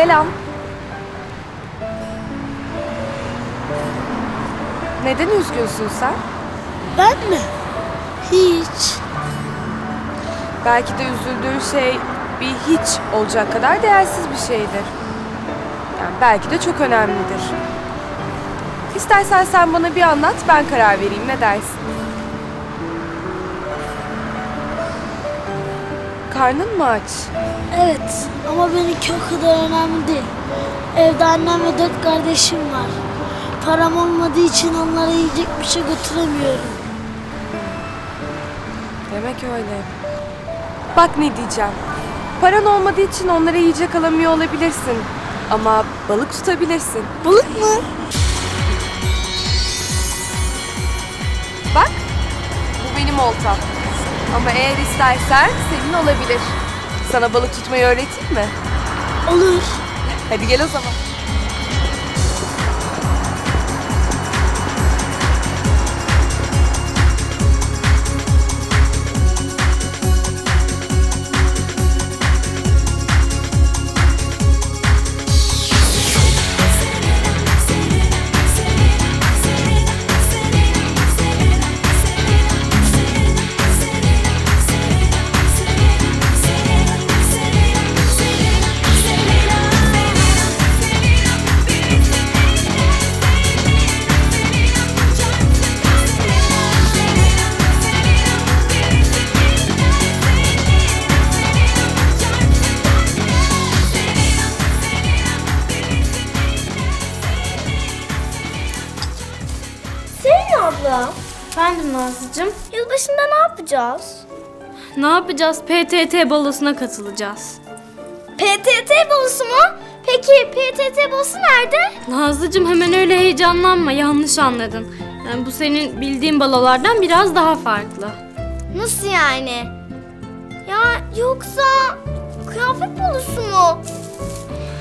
Selam. Neden üzgünsün sen? Ben mi? Hiç. Belki de üzüldüğün şey bir hiç olacak kadar değersiz bir şeydir. Yani belki de çok önemlidir. İstersen sen bana bir anlat, ben karar vereyim. Ne dersin? Karnın mı aç? Evet ama benimki o kadar önemli değil. Evde annem ve dört kardeşim var. Param olmadığı için onlara yiyecek bir şey götüremiyorum. Demek öyle. Bak ne diyeceğim. Paran olmadığı için onlara yiyecek alamıyor olabilirsin. Ama balık tutabilirsin. Balık mı? Bak, bu benim oltam. Ama eğer istersen senin olabilir. Sana balık tutmayı öğreteyim mi? Olur. Hadi gel o zaman. Nazlıcığım. yılbaşında ne yapacağız? Ne yapacağız? PTT balosuna katılacağız. PTT balosu mu? Peki PTT balosu nerede? Nazlıcığım hemen öyle heyecanlanma. Yanlış anladın. Yani bu senin bildiğin balolardan biraz daha farklı. Nasıl yani? Ya yoksa kıyafet balosu mu?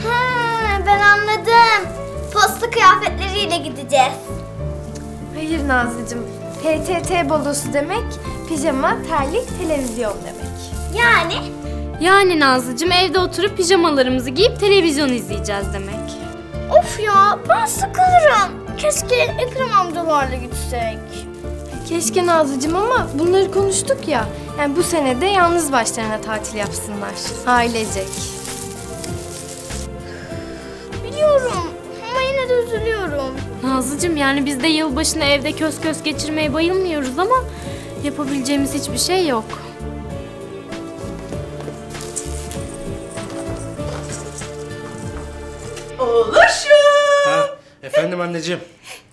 Ha, ben anladım. Posta kıyafetleriyle gideceğiz. Hayır Nazlıcığım. PTT balosu demek pijama, terlik, televizyon demek. Yani? Yani Nazlıcığım evde oturup pijamalarımızı giyip televizyon izleyeceğiz demek. Of ya ben sıkılırım. Keşke Ekrem amcalarla gitsek. Keşke Nazlıcığım ama bunları konuştuk ya. Yani bu sene de yalnız başlarına tatil yapsınlar. Ailecek. Biliyorum ama yine de üzülüyorum. Nazlıcığım yani biz de yılbaşını evde köz köz geçirmeye bayılmıyoruz ama yapabileceğimiz hiçbir şey yok. Oğluşum. Ha, efendim anneciğim.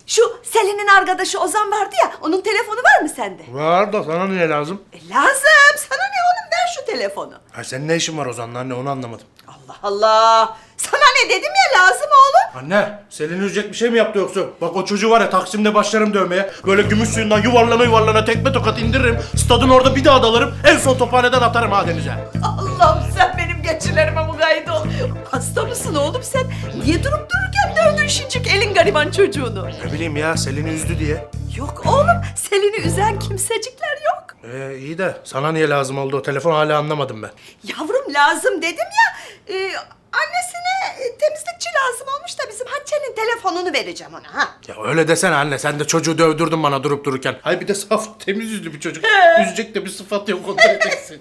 Şu Selin'in arkadaşı Ozan vardı ya, onun telefonu var mı sende? Var da sana niye lazım? E, lazım. Sana ne oğlum? Ver şu telefonu. Ha, senin ne işin var Ozan'la anne onu anlamadım. Allah Allah. Sana ne dedim ya lazım oğlum. Anne Selin üzecek bir şey mi yaptı yoksa? Bak o çocuğu var ya Taksim'de başlarım dövmeye. Böyle gümüş suyundan yuvarlana yuvarlana tekme tokat indiririm. Stadın orada bir daha dalarım. En son tophaneden atarım ha denize. Allah'ım sen benim geçilerime mukayyet ol. Hasta mısın oğlum sen? Niye durup dururken dövdün şincik elin gariban çocuğunu? Ne bileyim ya Selin'i üzdü diye. Yok oğlum, Selin'i üzen kimsecikler yok. Ee, iyi de sana niye lazım oldu o telefon hala anlamadım ben. Yavrum lazım dedim ya. e, annesine e, temizlikçi lazım olmuş da bizim Hatice'nin telefonunu vereceğim ona ha. Ya öyle desene anne sen de çocuğu dövdürdün bana durup dururken. Hay bir de saf temiz yüzlü bir çocuk. Üzecek de bir sıfat yok onu edeceksin.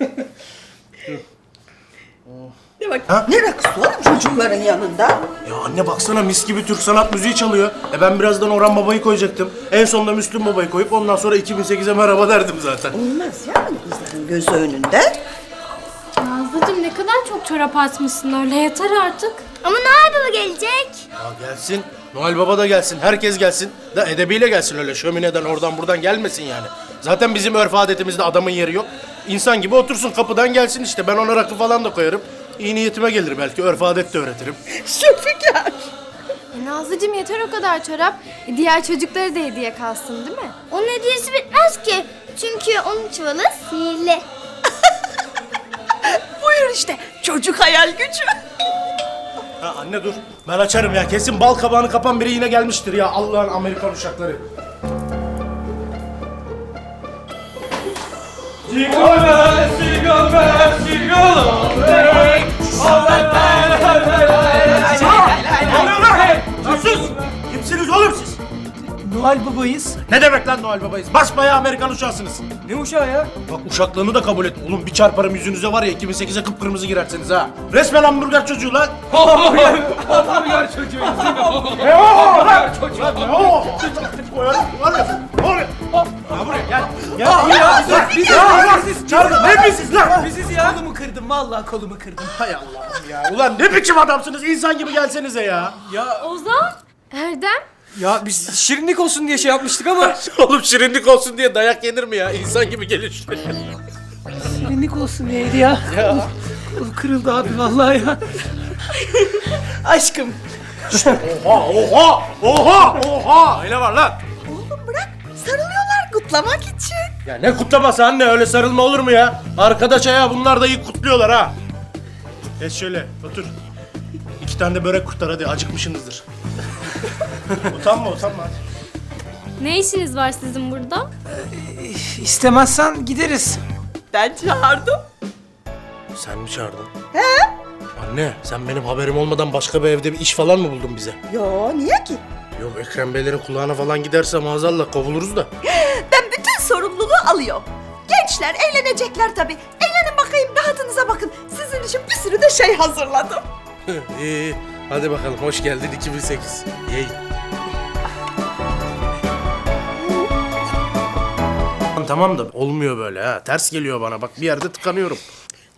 Ne bak? Ne rakısı oğlum çocukların yanında? Ya anne baksana mis gibi Türk sanat müziği çalıyor. E ben birazdan Orhan Baba'yı koyacaktım. En sonunda Müslüm Baba'yı koyup ondan sonra 2008'e merhaba derdim zaten. Olmaz ya kızların gözü önünde. Kadar çok çorap atmışsın öyle yeter artık. Ama Noel Baba gelecek. Ya gelsin. Noel Baba da gelsin. Herkes gelsin. Da edebiyle gelsin öyle şömineden oradan buradan gelmesin yani. Zaten bizim örf adetimizde adamın yeri yok. İnsan gibi otursun kapıdan gelsin işte. Ben ona rakı falan da koyarım. İyi niyetime gelir belki. Örf adet de öğretirim. Şefikar. E, Nazlıcığım yeter o kadar çorap. E, diğer çocuklara da hediye kalsın değil mi? Onun hediyesi bitmez ki. Çünkü onun çuvalı sihirli. Buyur işte çocuk hayal gücü. Ha, anne dur. Ben açarım ya. Kesin bal kabağını kapan biri yine gelmiştir ya. Allah'ın Amerikan uşakları. Sus! Kimsiniz oğlum siz? Noel babayız. Ne demek lan Noel Babayız? Basbayağı Amerikan uşağısınız. Ne uşağı ya? Bak uşaklığını da kabul et. Oğlum bir çarparım yüzünüze var ya 2008'e kıpkırmızı girersiniz ha. Resmen hamburger çocuğu lan. Hamburger değil mi? Ne o lan? Lan ne o? Koyarım var ya. Ne oluyor? Ha buraya gel. Gel. Ya biz biziz, Ya, biziz. Çağırın ne biziz lan? Biziz ya. Kolumu kırdım vallahi kolumu kırdım. Hay Allah'ım ya. Ulan ne biçim adamsınız? İnsan gibi gelsenize ya. Ya Ozan? Erdem? Ya biz şirinlik olsun diye şey yapmıştık ama Oğlum şirinlik olsun diye dayak yenir mi ya? İnsan gibi gelin şuraya. şirinlik olsun neydi ya? Ya. Kolum kırıldı abi vallahi ya. Aşkım. Oha oha oha oha. Aile var lan. Oğlum bırak sarılıyorlar kutlamak için. Ya ne kutlaması anne öyle sarılma olur mu ya? Arkadaş ya bunlar da iyi kutluyorlar ha. Geç şöyle otur. İki tane de börek kurtar hadi acıkmışsınızdır. Utanma utanma hadi. Ne işiniz var sizin burada? İstemezsen gideriz. Ben çağırdım. Sen mi çağırdın? He? Anne sen benim haberim olmadan başka bir evde bir iş falan mı buldun bize? Yo niye ki? Yok Ekrem Beylerin kulağına falan giderse maazallah kovuluruz da. Ben bütün sorumluluğu alıyorum. Gençler eğlenecekler tabii. Eğlenin bakayım rahatınıza bakın. Sizin için bir sürü de şey hazırladım. iyi iyi. Hadi bakalım hoş geldin 2008. Yey. Tamam da olmuyor böyle ha. Ters geliyor bana bak bir yerde tıkanıyorum.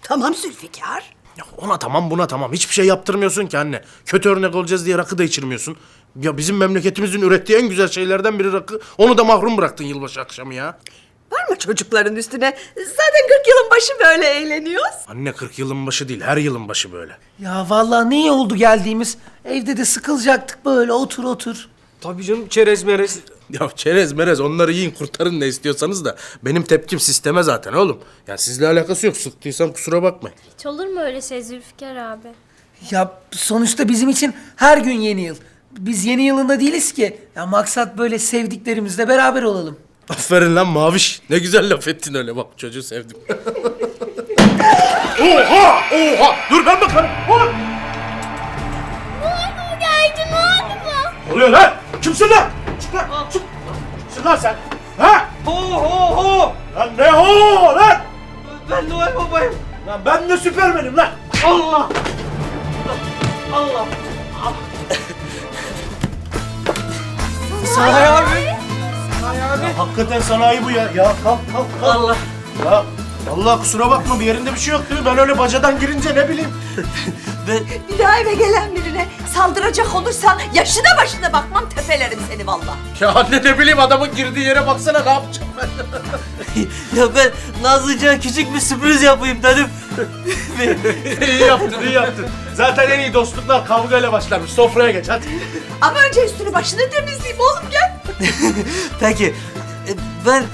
Tamam Zülfikar. Ya ona tamam buna tamam. Hiçbir şey yaptırmıyorsun ki anne. Kötü örnek olacağız diye rakı da içirmiyorsun. Ya bizim memleketimizin ürettiği en güzel şeylerden biri rakı. Onu da mahrum bıraktın yılbaşı akşamı ya. Var mı çocukların üstüne? Zaten 40 yılın başı böyle eğleniyoruz. Anne 40 yılın başı değil her yılın başı böyle. Ya vallahi ne iyi oldu geldiğimiz. Evde de sıkılacaktık böyle otur otur. Tabii canım çerez merez. Ya çerez merez onları yiyin kurtarın ne istiyorsanız da. Benim tepkim sisteme zaten oğlum. Ya sizle alakası yok sıktıysam kusura bakmayın. Hiç olur mu öyle şey Zülfikar abi? Ya sonuçta bizim için her gün yeni yıl. Biz yeni yılında değiliz ki. Ya maksat böyle sevdiklerimizle beraber olalım. Aferin lan Maviş. Ne güzel laf ettin öyle bak çocuğu sevdim. oha oha dur ben bakarım. Oğlum. Geldi ne oldu bu? Ne oluyor lan? Kimsin lan? Çık lan çık. Kimsin lan sen? Ha? Ho ho ho! Lan ne ho lan? Ben Noel babayım. Lan ben de süpermenim lan. Allah! Allah! Sanayi abi. Sanayi abi. Hakikaten sanayi bu ya. Ya kalk kalk kalk. Allah. Ya Allah kusura bakma bir yerinde bir şey yok değil mi? Ben öyle bacadan girince ne bileyim. Bir daha eve gelen birine saldıracak olursan yaşına başına bakmam tepelerim seni valla. Ya anne ne bileyim adamın girdiği yere baksana ne yapacağım ben. Ya ben Nazlıcığa küçük bir sürpriz yapayım dedim. iyi yaptın iyi yaptın. Zaten en iyi dostluklar kavgayla başlarmış. Sofraya geç hadi. Ama önce üstünü başını temizleyeyim oğlum gel. Peki e, ben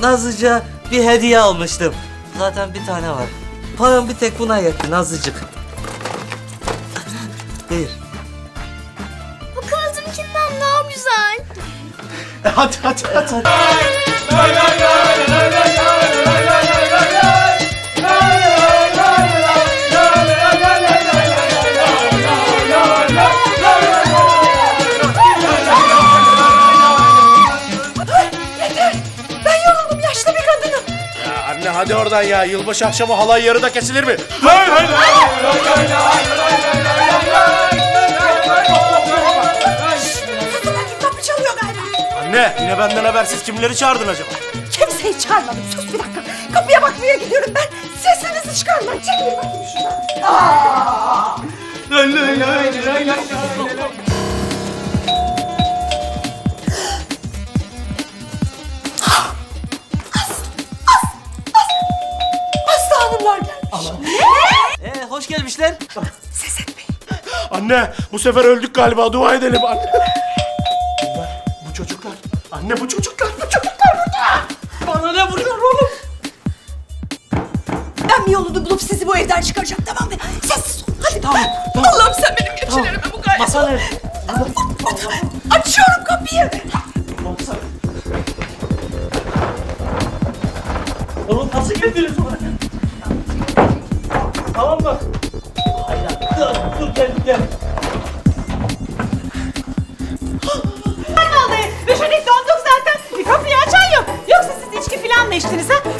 Nazlıcığa bir hediye almıştım. Zaten bir tane var. Param bir tek buna yetti Nazlıcık. Buyur. Bu kızımkinden daha güzel. hadi hadi hadi. Hadi oradan ya. Yılbaşı akşamı halay yarıda kesilir mi? Hay hay Susun bakayım kapı çalıyor galiba. Anne yine benden habersiz kimleri çağırdın acaba? Kimseyi çağırmadım sus bir dakika. Kapıya bakmaya gidiyorum ben. Sesinizi çıkarmayın. Çekilin bakayım şuradan. Aslı Anne bu sefer öldük galiba dua edelim anne. Bunlar bu çocuklar. Anne bu çocuklar bu çocuklar burada. Bana ne vuruyor oğlum? Ben bir yolunu bulup sizi bu evden çıkaracağım tamam mı? Sessiz olun hadi. Tamam. Allah'ım sen benim geçilerime bu gayet. Masa nerede? Açıyorum kapıyı. Oğlum nasıl geldiniz oraya? Tamam mı? Hayır, dur, dur gel gel.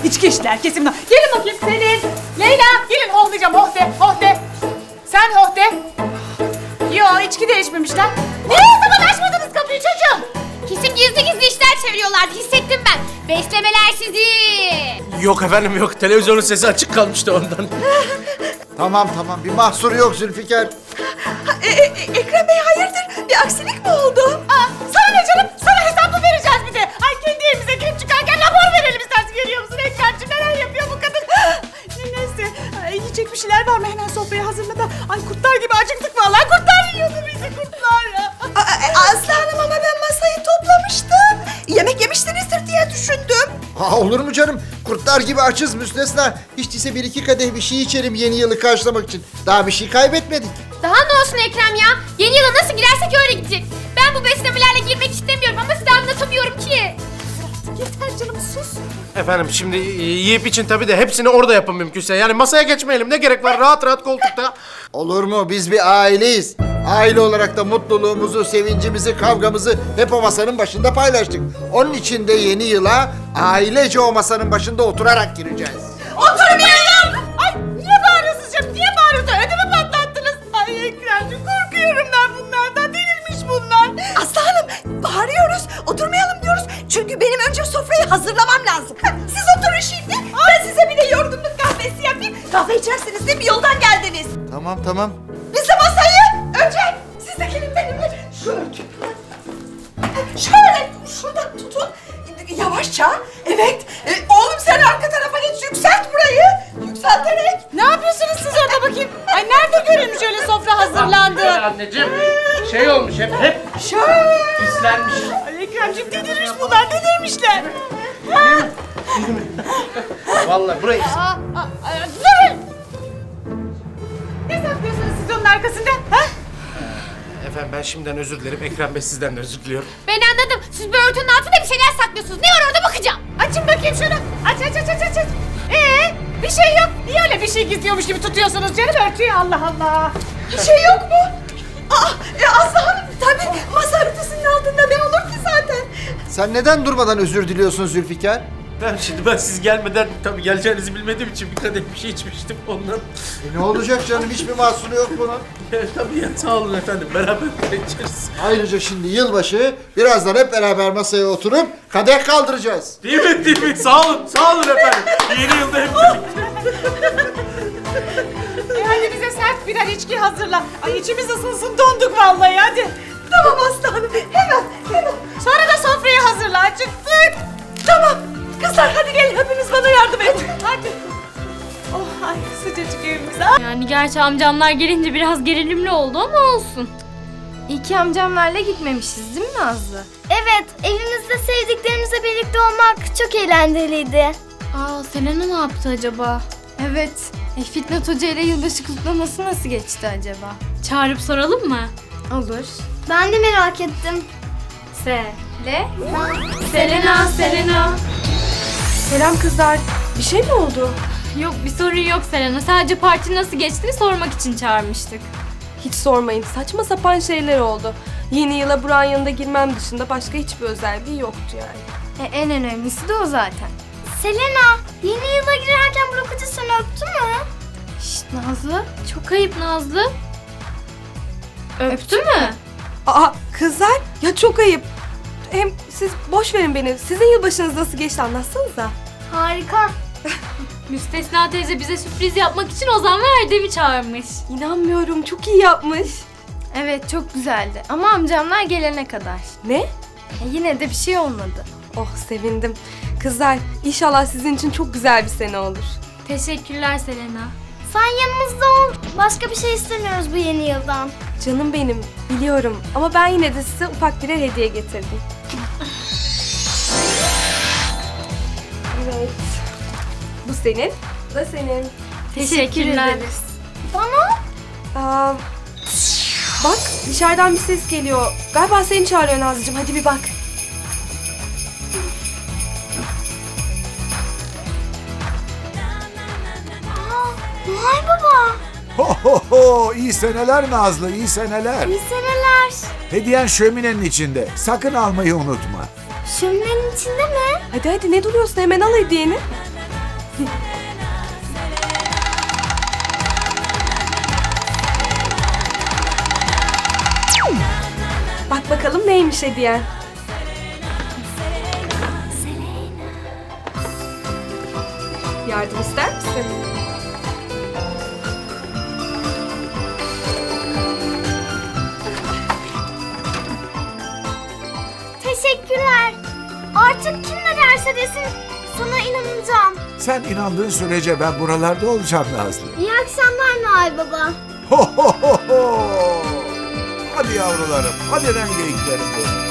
İçki içtiler kesin. Gelin bakayım Selin. Leyla gelin hohlayacağım hohde hohde. Sen hohde. Yo içki de içmemişler. Niye o zaman açmadınız kapıyı çocuğum? Kesin gizli gizli işler çeviriyorlardı hissettim ben. Beslemeler sizi. Yok efendim yok. Televizyonun sesi açık kalmıştı ondan. Tamam tamam bir mahsuru yok Zülfikar. E, e, e, Ekrem Bey hayırdır? Bir aksilik mi oldu? Aa, sana ne canım? Sana hesap mı vereceğiz bir de? Ay kendi evimize girip çıkarken görüyor musun? Ekremciğim neler yapıyor bu kadın? Neyse ay, yiyecek bir şeyler var mı? Hemen sofrayı hazırla da. Ay kurtlar gibi acıktık vallahi. Kurtlar yiyordu bizi kurtlar. E, Aslı Hanım ama ben masayı toplamıştım. Yemek yemişsinizdir diye düşündüm. Ha, olur mu canım? Kurtlar gibi açız müstesna. Hiç değilse bir iki kadeh bir şey içerim yeni yılı karşılamak için. Daha bir şey kaybetmedik. Daha ne olsun Ekrem ya? Yeni yıla nasıl girersek öyle gidecek. Ben bu beslemelerle girmek istemiyorum ama size anlatamıyorum ki. Yeter canım sus. Efendim şimdi yiyip için tabii de hepsini orada yapın mümkünse. Yani masaya geçmeyelim. Ne gerek var? Rahat rahat koltukta. Olur mu? Biz bir aileyiz. Aile olarak da mutluluğumuzu, sevincimizi, kavgamızı hep o masanın başında paylaştık. Onun için de yeni yıla ailece o masanın başında oturarak gireceğiz. Çünkü benim önce sofrayı hazırlamam lazım. Siz oturun şimdi. Ben size bir de yorgunluk kahvesi yapayım. Kahve içersiniz değil mi? Yoldan geldiniz. Tamam tamam. Biz de masayı önce siz de gelin benimle. Şöyle. Şöyle şuradan tutun. Yavaşça. Evet. E, oğlum sen arka tarafa geç. Yükselt burayı. Yükselterek. Ne yapıyorsunuz siz orada bakayım? Ay nerede görülmüş öyle sofra hazırlandı? Anneciğim şey olmuş hep hep Şöyle. pislenmiş. Ay Ekremciğim delirmiş bunlar delirmişler. Vallahi burayı Aa, aa, durun. Ne saklıyorsunuz siz onun arkasında? Ha? Efendim ben şimdiden özür dilerim. Ekrem Bey sizden de özür diliyorum. Ben anladım. Siz bir örtünün altında bir şeyler saklıyorsunuz. Ne var orada bakacağım. Açın bakayım şunu. Aç aç aç aç aç. aç. Ee, bir şey yok. Niye öyle bir şey gizliyormuş gibi tutuyorsunuz canım örtüyü Allah Allah. Bir şey yok mu? Aa, e, Aslı Hanım tabii Sen neden durmadan özür diliyorsun Zülfikar? Ben şimdi ben siz gelmeden tabii geleceğinizi bilmediğim için bir kadeh bir şey içmiştim ondan. E ne olacak canım? Hiçbir mahsuru yok bunun. Ya, tabii ya sağ olun efendim. Beraber içeriz. Ayrıca şimdi yılbaşı birazdan hep beraber masaya oturup kadeh kaldıracağız. Değil mi? Değil mi? Sağ olun. Sağ olun efendim. Yeni yılda hep birlikte. E hadi bize sert birer içki hazırla. Ay içimiz ısınsın donduk vallahi hadi. Tamam Aslı Hanım hemen acıktık. Tamam. Kızlar hadi gelin hepiniz bana yardım edin. Hadi. Oh ay sıcacık evimiz. Yani gerçi amcamlar gelince biraz gerilimli oldu ama olsun. İyi ki amcamlarla gitmemişiz değil mi Nazlı? Evet, evimizde sevdiklerimizle birlikte olmak çok eğlenceliydi. Aa Selena ne yaptı acaba? Evet. E, Fitnat Hoca ile yılbaşı kutlaması nasıl geçti acaba? Çağırıp soralım mı? Olur. Ben de merak ettim. Se. Le. Selena, Selena. Selam kızlar. Bir şey mi oldu? Yok bir sorun yok Selena. Sadece parti nasıl geçtiğini sormak için çağırmıştık. Hiç sormayın. Saçma sapan şeyler oldu. Yeni yıla Burak'ın yanında girmem dışında başka hiçbir özelliği yoktu yani. E, en önemlisi de o zaten. Selena, yeni yıla girerken Burak Hoca seni öptü mü? Şşt Nazlı. Çok ayıp Nazlı. Öptü mü? Aa kızlar ya çok ayıp. Hem siz boş verin beni. Sizin yılbaşınız nasıl geçti anlatsanıza. Harika. Müstesna teyze bize sürpriz yapmak için Ozan ve Erdem'i çağırmış. İnanmıyorum çok iyi yapmış. Evet çok güzeldi ama amcamlar gelene kadar. Ne? E, yine de bir şey olmadı. Oh sevindim. Kızlar inşallah sizin için çok güzel bir sene olur. Teşekkürler Selena. Sen yanımızda ol. Başka bir şey istemiyoruz bu yeni yıldan. Canım benim biliyorum ama ben yine de size ufak birer hediye getirdim. Senin. Bu da senin. Teşekkürler. Aa, bak dışarıdan bir ses geliyor. Galiba seni çağırıyor Nazlıcığım. Hadi bir bak. Noel Baba. Ho ho ho iyi seneler Nazlı iyi seneler. İyi seneler. Hediyen şöminenin içinde. Sakın almayı unutma. Şöminenin içinde mi? Hadi hadi ne duruyorsun hemen al hediyeni. Bak bakalım neymiş hediyen. Yardım ister misin? Teşekkürler. Artık kim ne derse desin sana inanacağım. Sen inandığın sürece ben buralarda olacağım Nazlı. İyi akşamlar Noel Baba. Ho ho ho ho. Hadi yavrularım, hadi lan geyiklerim benim.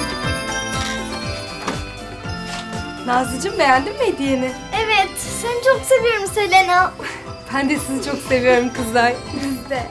Nazlıcığım beğendin mi hediyeni? Evet, seni çok seviyorum Selena. Ben de sizi çok seviyorum kızlar. Biz de.